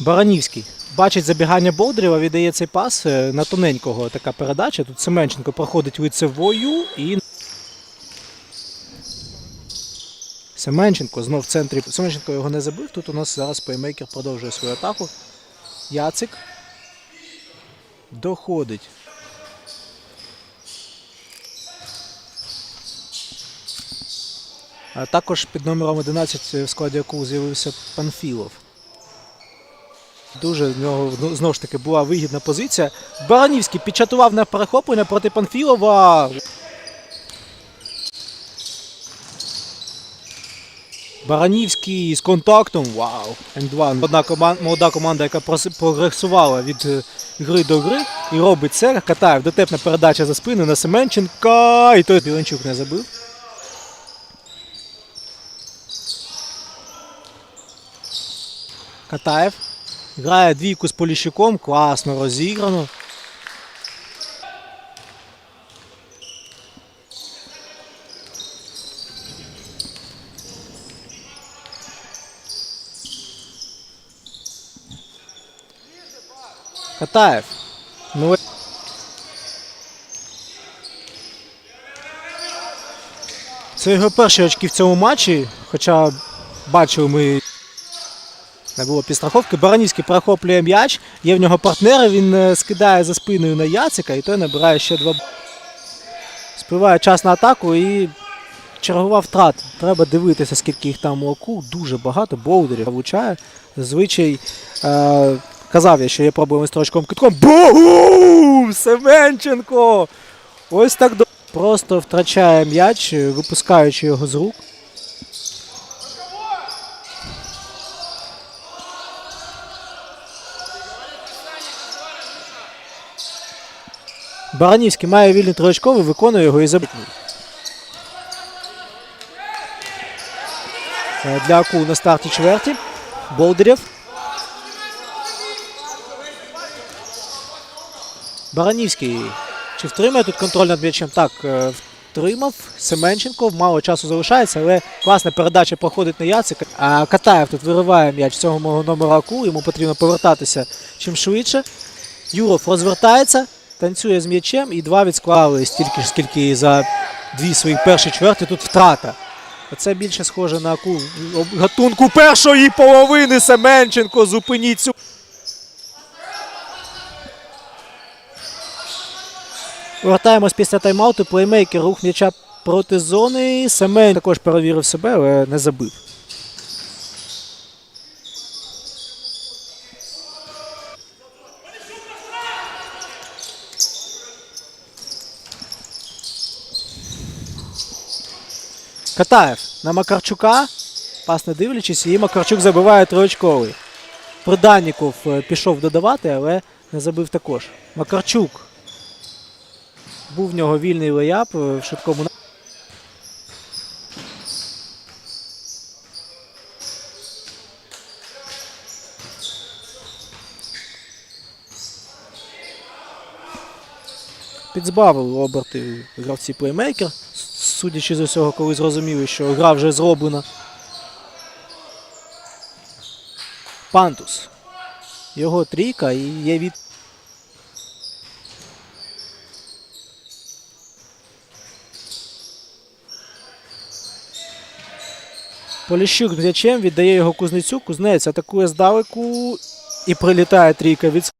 Баранівський. Бачить забігання Болдирєва, віддає цей пас е, на тоненького така передача. Тут Семенченко проходить лицевою і. Семенченко знов в центрі. Семенченко його не забив. Тут у нас зараз плеймейкер продовжує свою атаку. Яцик. Доходить. А також під номером 11 в складі якого з'явився Панфілов. Дуже в нього ну, знову ж таки була вигідна позиція. Баранівський підчатував на перехоплення проти Панфілова. Баранівський з контактом. Вау! М2. Одна команда, молода команда, яка прогресувала від е, гри до гри і робить це. Катаєв дотепна передача за спину на Семенченка. І той Біленчук не забив. Катаєв. Грає двійку з Поліщуком, класно розіграно. Катаєв. Ну, це його перші очки в цьому матчі, хоча бачили ми не було підстраховки. Баранівський перехоплює м'яч, є в нього партнери, він е, скидає за спиною на Яцика і той набирає ще два. Спливає час на атаку і чергова втрата. Треба дивитися, скільки їх там у оку. Дуже багато боудерів влучає. Зазвичай е, казав я, що є проблеми з строчком китком. Бум! Семенченко! Ось так до... Просто втрачає м'яч, випускаючи його з рук. Баранівський має вільний троєчковий, виконує його і забив. Е, Для Аку на старті чверті. Болдирєв. Баранівський. Чи втримає тут контроль над м'ячем? Так, е, втримав. Семенченко. Мало часу залишається, але класна передача проходить на Яцика. А Катаєв тут вириває м'яч цього мого номера Аку. Йому потрібно повертатися чим швидше. Юров розвертається, танцює з м'ячем і два відсклали стільки ж, скільки за дві свої перші чверти. Тут втрата. Це більше схоже на об- гатунку першої половини Семенченко. Зупиніть цю. Вертаємось після тайм-ауту. Плеймейкер рух м'яча проти зони. Семен також перевірив себе, але не забив. Катаєв на Макарчука. Пас не дивлячись, і Макарчук забиває троєчковий. Приданніков е, пішов додавати, але не забив також. Макарчук. Був в нього вільний леяп е, в швидкому. Підзбавили оберти гравці плеймейкер. Судячи з усього, коли зрозуміли, що гра вже зроблена. Пантус. Його трійка і є від. Поліщук м'ячем віддає його кузнецю. Кузнець атакує здалеку і прилітає трійка від